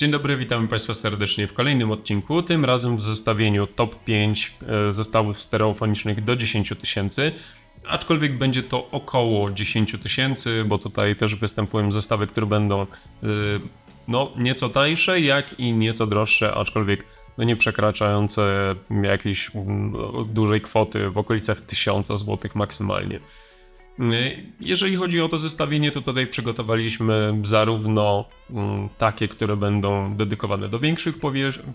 Dzień dobry, witamy Państwa serdecznie w kolejnym odcinku. Tym razem w zestawieniu top 5 e, zestawów stereofonicznych do 10 tysięcy. Aczkolwiek będzie to około 10 tysięcy, bo tutaj też występują zestawy, które będą e, no, nieco tańsze, jak i nieco droższe, aczkolwiek no, nie przekraczające jakiejś mm, dużej kwoty w okolicach 1000 zł maksymalnie. Jeżeli chodzi o to zestawienie, to tutaj przygotowaliśmy zarówno mm, takie, które będą dedykowane do większych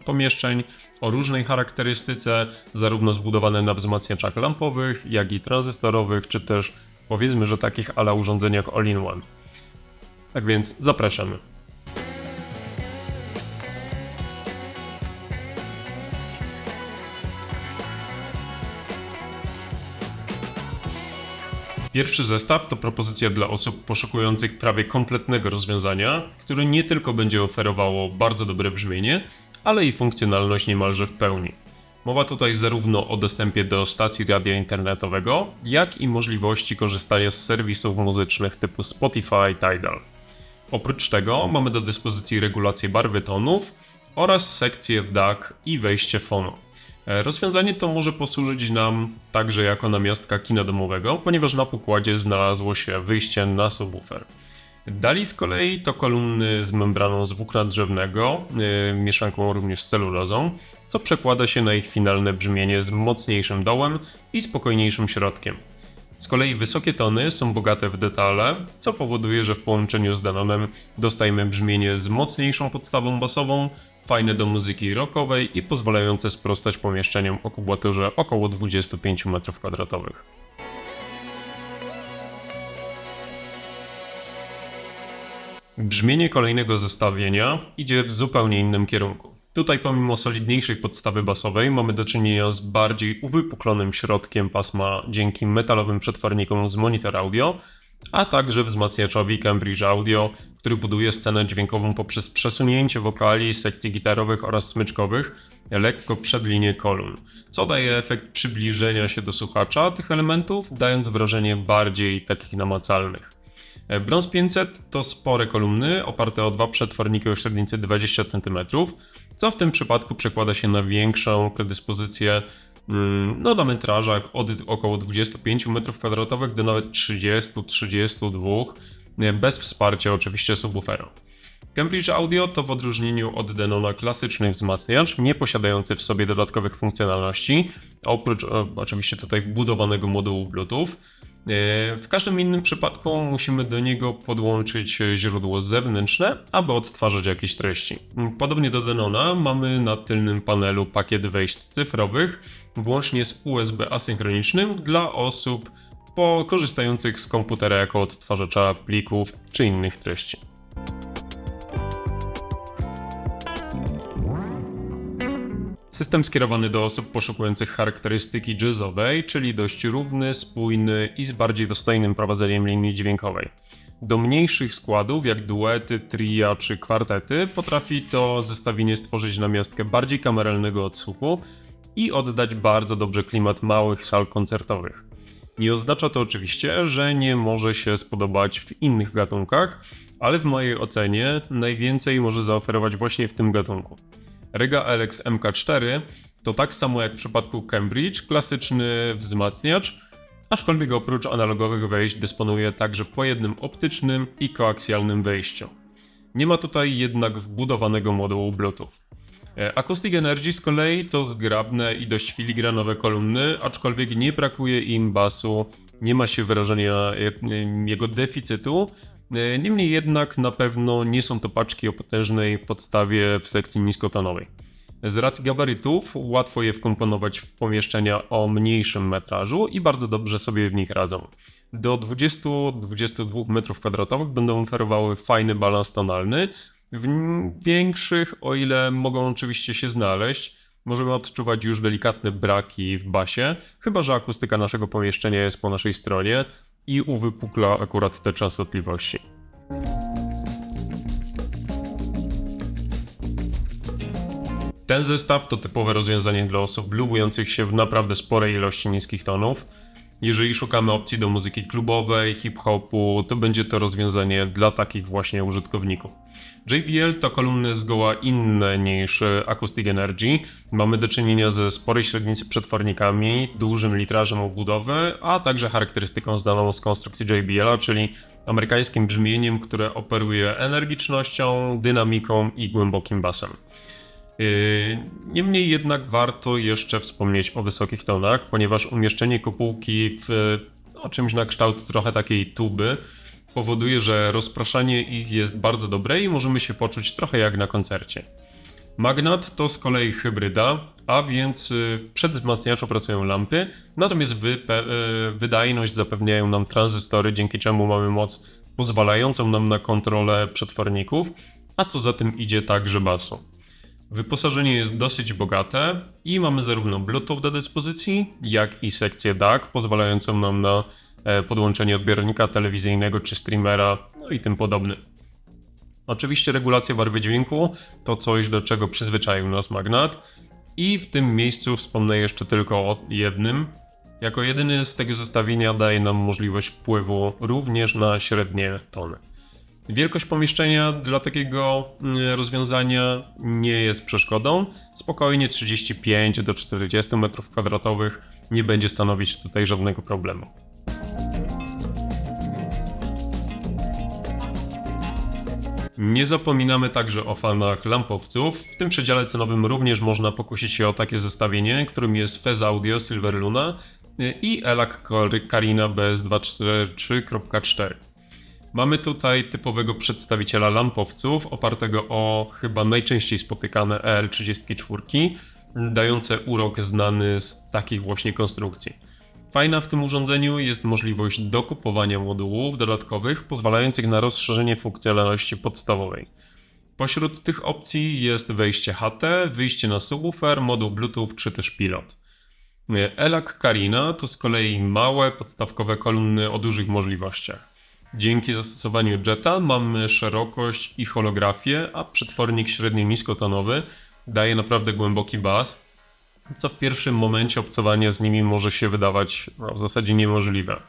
pomieszczeń o różnej charakterystyce, zarówno zbudowane na wzmacniaczach lampowych, jak i tranzystorowych, czy też powiedzmy, że takich ala urządzeniach all-in-one. Tak więc zapraszamy. Pierwszy zestaw to propozycja dla osób poszukujących prawie kompletnego rozwiązania, które nie tylko będzie oferowało bardzo dobre brzmienie, ale i funkcjonalność niemalże w pełni. Mowa tutaj zarówno o dostępie do stacji radia internetowego, jak i możliwości korzystania z serwisów muzycznych typu Spotify, Tidal. Oprócz tego mamy do dyspozycji regulację barwy tonów oraz sekcję DAC i wejście fonu. E, rozwiązanie to może posłużyć nam także jako namiastka kina domowego, ponieważ na pokładzie znalazło się wyjście na subwoofer. Dali z kolei to kolumny z membraną z włókna drzewnego, yy, mieszanką również z celulozą, co przekłada się na ich finalne brzmienie z mocniejszym dołem i spokojniejszym środkiem. Z kolei wysokie tony są bogate w detale, co powoduje, że w połączeniu z Danonem dostajemy brzmienie z mocniejszą podstawą basową, fajne do muzyki rockowej i pozwalające sprostać pomieszczeniom o kubaturze około 25 m2. Brzmienie kolejnego zestawienia idzie w zupełnie innym kierunku. Tutaj pomimo solidniejszej podstawy basowej mamy do czynienia z bardziej uwypuklonym środkiem pasma dzięki metalowym przetwornikom z monitor audio, a także wzmacniaczowi Cambridge Audio, który buduje scenę dźwiękową poprzez przesunięcie wokali, sekcji gitarowych oraz smyczkowych lekko przed linię kolumn, co daje efekt przybliżenia się do słuchacza tych elementów, dając wrażenie bardziej takich namacalnych. Bronze 500 to spore kolumny oparte o dwa przetworniki o średnicy 20 cm, co w tym przypadku przekłada się na większą predyspozycję Mm, no, na metrażach od około 25 m2 do nawet 30-32 bez wsparcia oczywiście subwoofera. Cambridge Audio to w odróżnieniu od Denona klasyczny wzmacniacz, nie posiadający w sobie dodatkowych funkcjonalności, oprócz e, oczywiście tutaj wbudowanego modułu Bluetooth. E, w każdym innym przypadku musimy do niego podłączyć źródło zewnętrzne, aby odtwarzać jakieś treści. Podobnie do Denona mamy na tylnym panelu pakiet wejść cyfrowych, włącznie z USB asynchronicznym dla osób korzystających z komputera jako odtwarzacza plików czy innych treści. System skierowany do osób poszukujących charakterystyki jazzowej, czyli dość równy, spójny i z bardziej dostojnym prowadzeniem linii dźwiękowej. Do mniejszych składów, jak duety, tria czy kwartety, potrafi to zestawienie stworzyć namiastkę bardziej kameralnego odsłuchu i oddać bardzo dobrze klimat małych sal koncertowych. Nie oznacza to oczywiście, że nie może się spodobać w innych gatunkach, ale w mojej ocenie najwięcej może zaoferować właśnie w tym gatunku. Rega LX MK4 to tak samo jak w przypadku Cambridge klasyczny wzmacniacz, aczkolwiek oprócz analogowych wejść dysponuje także po jednym optycznym i koaksjalnym wejściu. Nie ma tutaj jednak wbudowanego modułu Bluetooth. E, Acoustic Energy z kolei to zgrabne i dość filigranowe kolumny, aczkolwiek nie brakuje im basu, nie ma się wrażenia jego deficytu. E, niemniej jednak na pewno nie są to paczki o potężnej podstawie w sekcji niskotonowej. Z racji gabarytów łatwo je wkomponować w pomieszczenia o mniejszym metrażu i bardzo dobrze sobie w nich radzą. Do 20-22 m2 będą oferowały fajny balans tonalny, w większych, o ile mogą oczywiście się znaleźć, możemy odczuwać już delikatne braki w basie, chyba że akustyka naszego pomieszczenia jest po naszej stronie i uwypukla akurat te częstotliwości. Ten zestaw to typowe rozwiązanie dla osób lubujących się w naprawdę sporej ilości niskich tonów. Jeżeli szukamy opcji do muzyki klubowej, hip-hopu, to będzie to rozwiązanie dla takich właśnie użytkowników. JBL to kolumny zgoła inne niż Acoustic Energy. Mamy do czynienia ze sporej średnicy przetwornikami, dużym litrażem obudowy, a także charakterystyką znaną z konstrukcji JBL, czyli amerykańskim brzmieniem, które operuje energicznością, dynamiką i głębokim basem. Yy, Niemniej jednak warto jeszcze wspomnieć o wysokich tonach, ponieważ umieszczenie kopułki w no, czymś na kształt trochę takiej tuby powoduje, że rozpraszanie ich jest bardzo dobre i możemy się poczuć trochę jak na koncercie. Magnat to z kolei hybryda, a więc y, przedwzmacniaczu pracują lampy, natomiast y, wydajność zapewniają nam tranzystory, dzięki czemu mamy moc pozwalającą nam na kontrolę przetworników, a co za tym idzie także basu. Wyposażenie jest dosyć bogate i mamy zarówno Bluetooth do dyspozycji, jak i sekcję DAC, pozwalającą nam na e, podłączenie odbiornika telewizyjnego czy streamera, no i tym podobne. Oczywiście regulacja barwy dźwięku to coś, do czego przyzwyczaił nas Magnat. I w tym miejscu wspomnę jeszcze tylko o jednym. Jako jedyny z tego zestawienia daje nam możliwość wpływu również na średnie tony. Wielkość pomieszczenia dla takiego mm, rozwiązania nie jest przeszkodą. Spokojnie 35 do 40 m2 nie będzie stanowić tutaj żadnego problemu. Nie zapominamy także o fanach lampowców. W tym przedziale cenowym również można pokusić się o takie zestawienie, którym jest Fez Audio Silver Luna i ELAC Carina BS243.4. Mamy tutaj typowego przedstawiciela lampowców, opartego o chyba najczęściej spotykane EL34, dające urok znany z takich właśnie konstrukcji. Fajna w tym urządzeniu jest możliwość dokupowania modułów dodatkowych, pozwalających na rozszerzenie funkcjonalności podstawowej. Pośród tych opcji jest wejście HT, wyjście na subwoofer, moduł Bluetooth czy też pilot. ELAC Carina to z kolei małe, podstawkowe kolumny o dużych możliwościach. Dzięki zastosowaniu jetta mamy szerokość i holografię, a przetwornik średnio niskotonowy daje naprawdę głęboki bas, co w pierwszym momencie obcowania z nimi może się wydawać no, w zasadzie niemożliwe.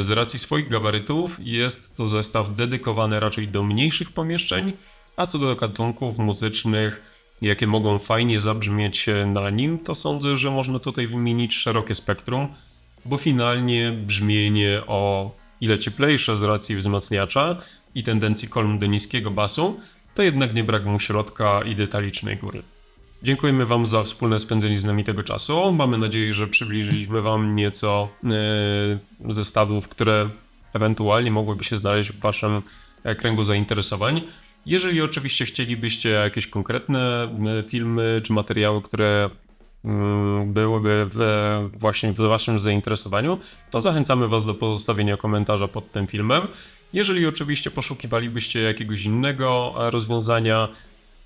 Z racji swoich gabarytów jest to zestaw dedykowany raczej do mniejszych pomieszczeń, a co do gatunków muzycznych, jakie mogą fajnie zabrzmieć na nim, to sądzę, że można tutaj wymienić szerokie spektrum, bo finalnie brzmienie o ile cieplejsze z racji wzmacniacza i tendencji kolumn do niskiego basu, to jednak nie brak mu środka i detalicznej góry. Dziękujemy Wam za wspólne spędzenie z nami tego czasu. Mamy nadzieję, że przybliżyliśmy Wam nieco yy, zestawów, które ewentualnie mogłyby się znaleźć w Waszym e, kręgu zainteresowań. Jeżeli oczywiście chcielibyście jakieś konkretne e, filmy czy materiały, które byłyby w, właśnie w Waszym zainteresowaniu, to zachęcamy Was do pozostawienia komentarza pod tym filmem. Jeżeli oczywiście poszukiwalibyście jakiegoś innego e, rozwiązania,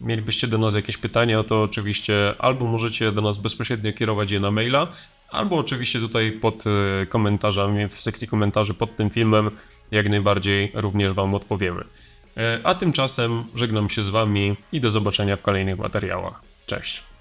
mielibyście do nas jakieś pytania, to oczywiście albo możecie do nas bezpośrednio kierować je na maila, albo oczywiście tutaj pod e, komentarzami, w sekcji komentarzy pod tym filmem jak najbardziej również Wam odpowiemy. E, A tymczasem żegnam się z Wami i do zobaczenia w kolejnych materiałach. Cześć!